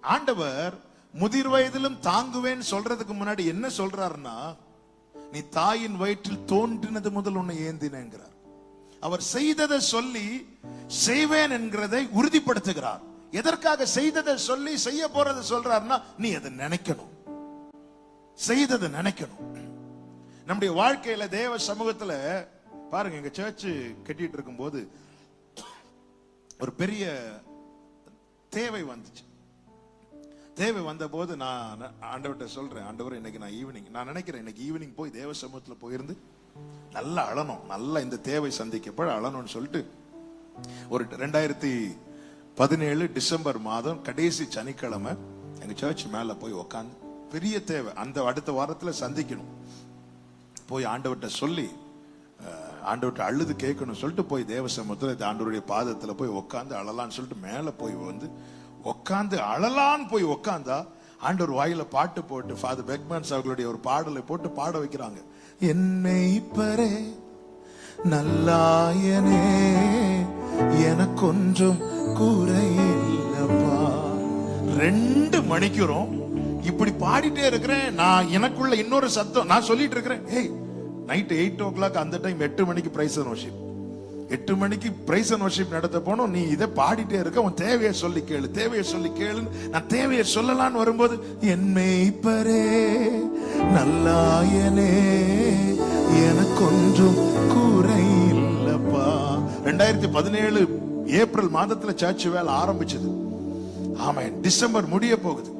ஆண்டவர் முதிர் வயதிலும் தாங்குவேன் சொல்றதுக்கு முன்னாடி என்ன சொல்றாருன்னா நீ தாயின் வயிற்றில் தோன்றினது முதல் உன்னை ஏந்தினேங்கிறார். அவர் செய்ததை சொல்லி செய்வேன் என்கிறதை உறுதிப்படுத்துகிறார். எதற்காக செய்ததை சொல்லி செய்ய போறதை சொல்றாருன்னா நீ அதை நினைக்கணும். செய்ததை நினைக்கணும். நம்முடைய வாழ்க்கையில தேவ சமூகத்துல பாருங்க எங்க சர்ச் கட்டிட்டு இருக்கும்போது ஒரு பெரிய தேவை வந்துச்சு. தேவை வந்த போது நான் ஆண்டவர்கிட்ட சொல்கிறேன் ஆண்டவர் இன்னைக்கு நான் ஈவினிங் நான் நினைக்கிறேன் இன்னைக்கு ஈவினிங் போய் தேவ சமூகத்தில் போயிருந்து நல்லா அழணும் நல்லா இந்த தேவை சந்திக்கப்பட அழணும்னு சொல்லிட்டு ஒரு ரெண்டாயிரத்தி பதினேழு டிசம்பர் மாதம் கடைசி சனிக்கிழமை எங்கள் சர்ச் மேலே போய் உக்காந்து பெரிய தேவை அந்த அடுத்த வாரத்தில் சந்திக்கணும். போய் ஆண்டவர்கிட்ட சொல்லி ஆண்டவர்கிட்ட அழுது கேட்கணும் சொல்லிட்டு போய் தேவ சமூகத்தில் ஆண்டவருடைய பாதத்தில் போய் உட்காந்து அழலான்னு சொல்லிட்டு மேலே போய் வந்து உட்காந்து அழலான்னு போய் உட்காந்தா ஆண்டவர் வாயில பாட்டு போட்டு ஃபாதர் பெக்மன்ஸ் அவர்களுடைய ஒரு பாடலை போட்டு பாட வைக்கிறாங்க. என்னை பரே நல்லாயனே எனக்கொன்றும் குறையில்லப்பா. ரெண்டு மணிக்கிறோம் இப்படி பாடிட்டே இருக்கிறேன். நான் எனக்குள்ள இன்னொரு சத்தம் நான் சொல்லிட்டு இருக்கிறேன். ஏய் நைட் எயிட் ஓ கிளாக் அந்த டைம் எட்டு மணிக்கு பிரைஸ் அண்ட் எட்டு மணிக்கு பிரைஸ் அண்ட் வர்ஷிப் நடத்த போனோம் நீ இதை பாடிட்டே இருக்க உன் தேவையை சொல்லி கேளு தேவையை சொல்லி கேளுன்னு நான் தேவையை சொல்லலாம்னு வரும்போது என் மெய்ப்பரே நல்லாயனே எனக்கொன்றும் குறை இல்லப்பா ரெண்டாயிரத்தி பதினேழு ஏப்ரல் மாதத்துல சர்ச் வேலை ஆரம்பிச்சது. ஆமாம் டிசம்பர் முடிய போகுது.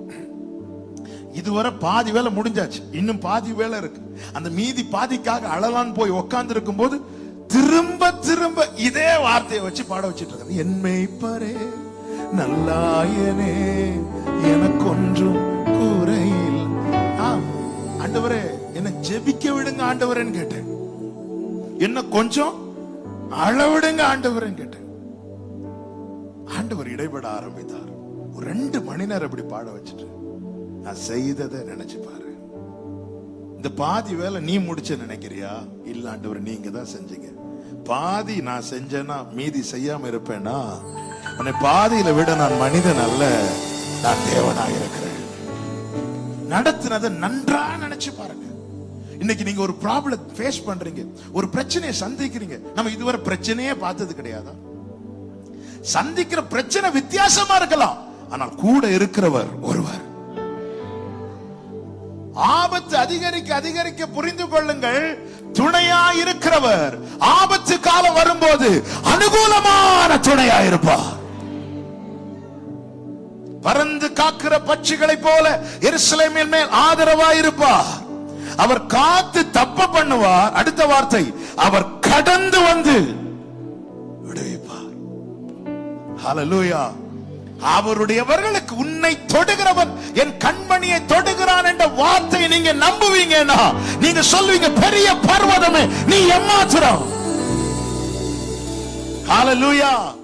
இதுவரை பாதி வேலை முடிஞ்சாச்சு. இன்னும் பாதி வேலை இருக்கு. அந்த மீதி பாதிக்காக அழலான்னு போய் உக்காந்து இருக்கும் போது திரும்ப திரும்ப இதே வார்த்தையை வச்சு பாட வச்சிட்டு இருக்காரு. என்மை பரே நல்லாயனே எனக்கொன்றும் குறையில். ஆம் ஆண்டவரே என்ன ஜெபிக்க விடுங்க ஆண்டவரேன்னு கேட்டேன். என்ன கொஞ்சம் அளவிடுங்க ஆண்டவரேன்னு கேட்டேன். ஆண்டவர் இடைபட ஆரம்பித்தார். ஒரு ரெண்டு மணி நேரம் இப்படி பாட வச்சுட்டு நான் செய்ததை நினைச்சு பாரு. இந்த பாதி வேலை நீ முடிச்ச நினைக்கிறியா? இல்ல ஆண்டவர் நீங்க தான் செஞ்சீங்க. பாதி நான் செஞ்சேன்னா மீதி செய்யாம இருப்பேனா உன்னை பாதியில விட நான் மனிதன் அல்ல நான் தேவனாக இருக்கிறேன். நடத்தினதை நன்றா நினைச்சு பாருங்க. இன்னைக்கு நீங்க ஒரு ப்ராப்ளம் ஃபேஸ் பண்றீங்க ஒரு பிரச்சனையை சந்திக்கிறீங்க. நம்ம இதுவரை பிரச்சனையே பார்த்தது கிடையாதா? சந்திக்கிற பிரச்சனை வித்தியாசமா இருக்கலாம் ஆனால் கூட இருக்கிறவர் ஒருவர். ஆபத்து அதிகரிக்க அதிகரிக்க புரிந்து கொள்ளுங்கள். துணையா இருக்கிறவர் ஆபத்து காலம் வரும்போது அனுகூலமான துணையா இருப்பார். பறந்து காக்கிற பட்சிகளை போல எருசலேமின் மேல் ஆதரவா இருப்பார். அவர் காத்து தப்ப பண்ணுவார். அடுத்த வார்த்தை அவர் கடந்து வந்து விடுவிப்பார். ஹalleluya. அவருடையவர்களுக்கு உன்னை தொடுகிறவன் என் கண்மணியை தொடுகிறான் என்ற வார்த்தையை நீங்க நம்புவீங்கன்னா நீங்க சொல்லுவீங்க பெரிய பர்வதமே நீ எம்மாத்திரம்? ஹalleluya.